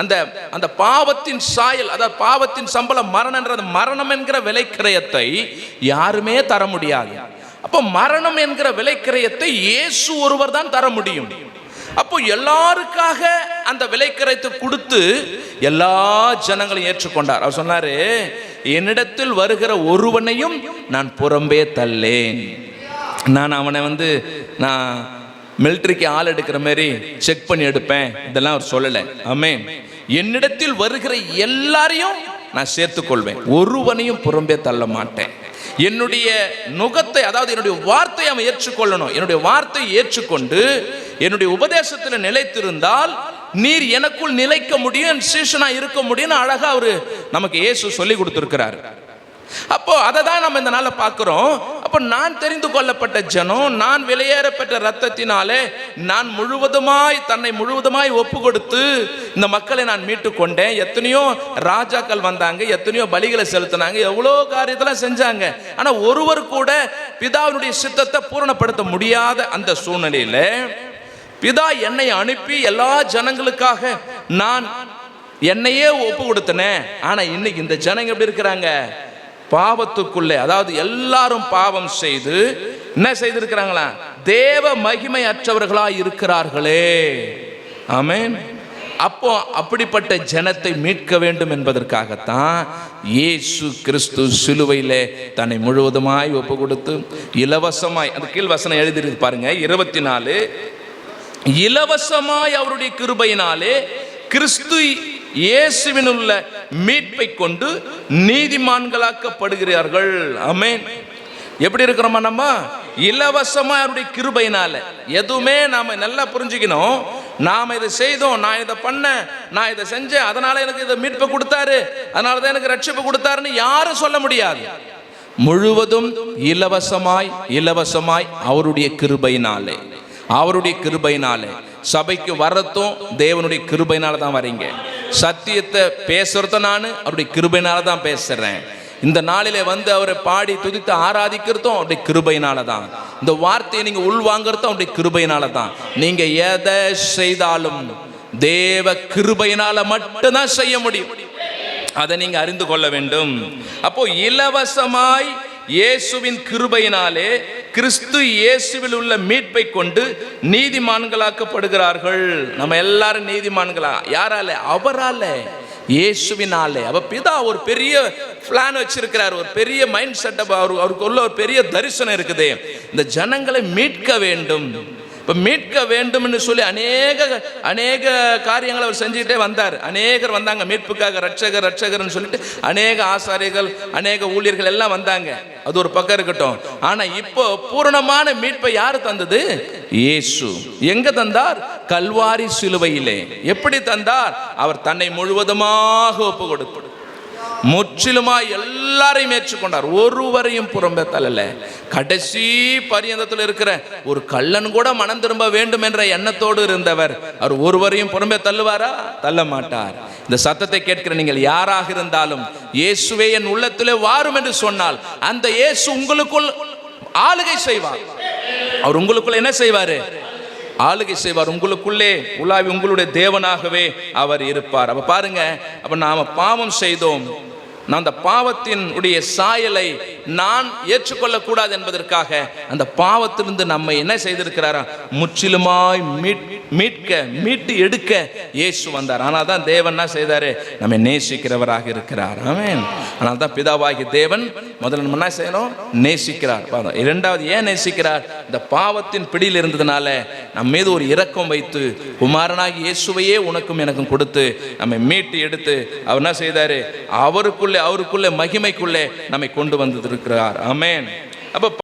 அந்த அந்த பாவத்தின் சாயல் அதாவது பாவத்தின் சம்பளம் மரணன்றது மரணம் என்கிற விலைக்கிரயத்தை யாருமே தர முடியாது. அப்போ மரணம் என்கிற விலைக்கிரயத்தை இயேசு ஒருவர் தான் தர முடியும். அப்போ எல்லாருக்காக அந்த விலைக்கிரயத்தை கொடுத்து எல்லா ஜனங்களையும் ஏற்றுக்கொண்டார். அவர் சொன்னாரு என்னிடத்தில் வருகிற ஒருவனையும் நான் புறம்பே தள்ளேன். நான் அவனை வந்து நான் மிலிட்ரிக்கு ஆள் எடுக்கிற மாதிரி செக் பண்ணி எடுப்பேன். இதெல்லாம் அவர் சொல்லலை. ஆமே என்னிடத்தில் வருகிற எல்லாரையும் நான் சேர்த்துக்கொள்வேன். ஒருவனையும் புறம்பே தள்ள மாட்டேன். என்னுடைய நுகத்தை அதாவது என்னுடைய வார்த்தையை அவன் ஏற்றுக்கொள்ளணும். என்னுடைய வார்த்தையை ஏற்றுக்கொண்டு என்னுடைய உபதேசத்தில் நிலைத்திருந்தால் நீர் எனக்குள் நிலைக்க முடியும் சீஷனா இருக்க முடியும்னு அழகா அவரு நமக்கு இயேசு சொல்லி கொடுத்துருக்கிறார். அப்போ அதை தான் நம்ம இந்த நாளில் பார்க்குறோம். அப்போ நான் தெரிந்து கொள்ளப்பட்ட ஜனம் நான் வெளியேறப்பட்ட ரத்தத்தினாலே நான் முழுவதுமாய் தன்னை முழுவதுமாய் ஒப்பு கொடுத்து இந்த மக்களை நான் மீட்டு கொண்டேன். எத்தனையோ ராஜாக்கள் வந்தாங்க எத்தனையோ பலிகளை செலுத்தினாங்க எவ்வளோ காரியத்தெல்லாம் செஞ்சாங்க. ஆனால் ஒருவர் கூட பிதாவினுடைய சித்தத்தை பூரணப்படுத்த முடியாத அந்த சூழ்நிலையில் பிதா என்னை அனுப்பி எல்லா ஜனங்களுக்காக நான் என்னையே ஒப்பு கொடுத்தனே ஆனால் இன்னைக்கு இந்த ஜனங்க எப்படி இருக்கிறாங்க? பாவத்துக்குள்ளே அதாவது எல்லாரும் பாவம் செய்து என்ன செய்திருக்கிறாங்களா? தேவ மகிமை அற்றவர்களா இருக்கிறார்களே. ஆமேன். அப்போ அப்படிப்பட்ட ஜனத்தை மீட்க வேண்டும் என்பதற்காகத்தான் இயேசு கிறிஸ்து சிலுவையிலே தன்னை முழுவதுமாய் ஒப்பு கொடுத்து இலவசமாய் அந்த கீழ் வசனம் எழுதியிருக்கு பாருங்க இருபத்தி நாலு இலவசமாய் அவருடைய கிருபையினாலே கிறிஸ்து இயேசுவினுள்ள மீட்பை கொண்டு நீதிமான்களாக்கப்படுகிறார்கள். அமேன் எப்படி இருக்கிறோமா நம்ம? இலவசமா அவருடைய கிருபையினால. எதுவுமே நாம நல்லா புரிஞ்சுக்கணும். நாம இதை செய்தோம் நான் இதை பண்ணேன் நான் இதை செஞ்சேன் அதனால எனக்கு இதை மீட்பை கொடுத்தாரு அதனால தான் எனக்கு ரட்சிப்பு கொடுத்தாருன்னு யாரும் சொல்ல முடியாது. முழுவதும் இலவசமாய் இலவசமாய் அவருடைய கிருபையினாலே. அவருடைய கிருபையினாலே. சபைக்கு வர்றதும் தேவனுடைய கிருபையினால தான் வரீங்க. சத்தியத்தை பேசுறத நான் அப்படி கிருபையினால தான் பேசுறேன். இந்த நாளிலே வந்து அவரை பாடி துதித்து ஆராதிக்கிறதும் அப்படி கிருபையினால தான் இந்த வார்த்தையை நீங்க உள்வாங்கிறதும் அப்படி கிருபையினால தான் நீங்க எதை செய்தாலும் தேவ கிருபையினால மட்டும்தான் செய்ய முடியும். அதை நீங்க அறிந்து கொள்ள வேண்டும். அப்போ இலவசமாய் இயேசுவின் கிருபையினாலே கிறிஸ்து இயேசுவில் உள்ள மீட்பை கொண்டு நீதிமான்களாக்கப்படுகிறார்கள். நம்ம எல்லாரும் நீதிமான்களா? யாரால? அவரால. இயேசுவினாலே. அவ பிதா ஒரு பெரிய பிளான் வச்சிருக்கிறார். ஒரு பெரிய மைண்ட் செட்டப் அவர் அவருக்குள்ள ஒரு பெரிய தரிசனம் இருக்குது. இந்த ஜனங்களை மீட்க வேண்டும். இப்போ மீட்க வேண்டும்னு சொல்லி அநேக அநேக காரியங்களை அவர் செஞ்சுக்கிட்டே வந்தார். அநேகர் வந்தாங்க மீட்புக்காக ரட்சகர் ரட்சகர்னு சொல்லிட்டு அநேக ஆசாரியர்கள் அநேக ஊழியர்கள் எல்லாம் வந்தாங்க. அது ஒரு பக்கம் இருக்கட்டும். ஆனால் இப்போ பூரணமான மீட்பை யார் தந்தது? இயேசு. எங்க தந்தார்? கல்வாரி சிலுவையிலே. எப்படி தந்தார்? அவர் தன்னை முழுவதுமாக ஒப்பு கொடுப்பார் முற்றிலுமா எல்லாரையும் ஏற்றுக்கொண்டார். ஒருவரையும் புறம்பே தள்ளல. கடைசி பரியந்தத்தில் இருக்கிற ஒரு கள்ளன் கூட மனம் திரும்ப வேண்டும் என்ற எண்ணத்தோடு இருந்தவர். அவர் ஒருவரையும் புறம்பே தள்ளுவாரா? தள்ள மாட்டார். இந்த சத்தத்தை கேட்கிற நீங்கள் யாராக இருந்தாலும் இயேசுவே என் உள்ளத்திலே வாரும் என்று சொன்னால் அந்த இயேசு உங்களுக்குள் ஆளுகை செய்வார். அவர் உங்களுக்குள்ள என்ன செய்வாரு? ஆளுகை செய்வார். உங்களுக்குள்ளே உலாவி உங்களுடைய தேவனாகவே அவர் இருப்பார். அப்ப பாருங்க அப்ப நாம பாவம் செய்தோம். நான் அந்த பாவத்தின் உடைய சாயலை நான் ஏற்றுக்கொள்ளக்கூடாது என்பதற்காக அந்த பாவத்திலிருந்து நம்ம என்ன செய்திருக்கிறாரா? முற்றிலுமாய் மீட் மீட்க மீட்டு எடுக்க இயேசு வந்தார். ஆனால் தான் தேவன் என்ன செய்தாரு? நம்ம நேசிக்கிறவராக இருக்கிறார். ஆமென். ஆனால் தான் பிதாவாகி தேவன் முதல்ல நம்ம என்ன செய்யணும்? நேசிக்கிறார். இரண்டாவது ஏன் நேசிக்கிறார்? இந்த பாவத்தின் பிடியில் இருந்ததுனால நம்ம மீது ஒரு இரக்கம் வைத்து குமாரனாகி இயேசுவையே உனக்கும் எனக்கும் கொடுத்து நம்மை மீட்டு எடுத்து அவர் என்ன செய்தாரு? அவருக்குள் அவருக்குள்ளே மகிமைக்குள்ளே நம்மை கொண்டு வந்திருக்கிறார். அமேன் அப்போ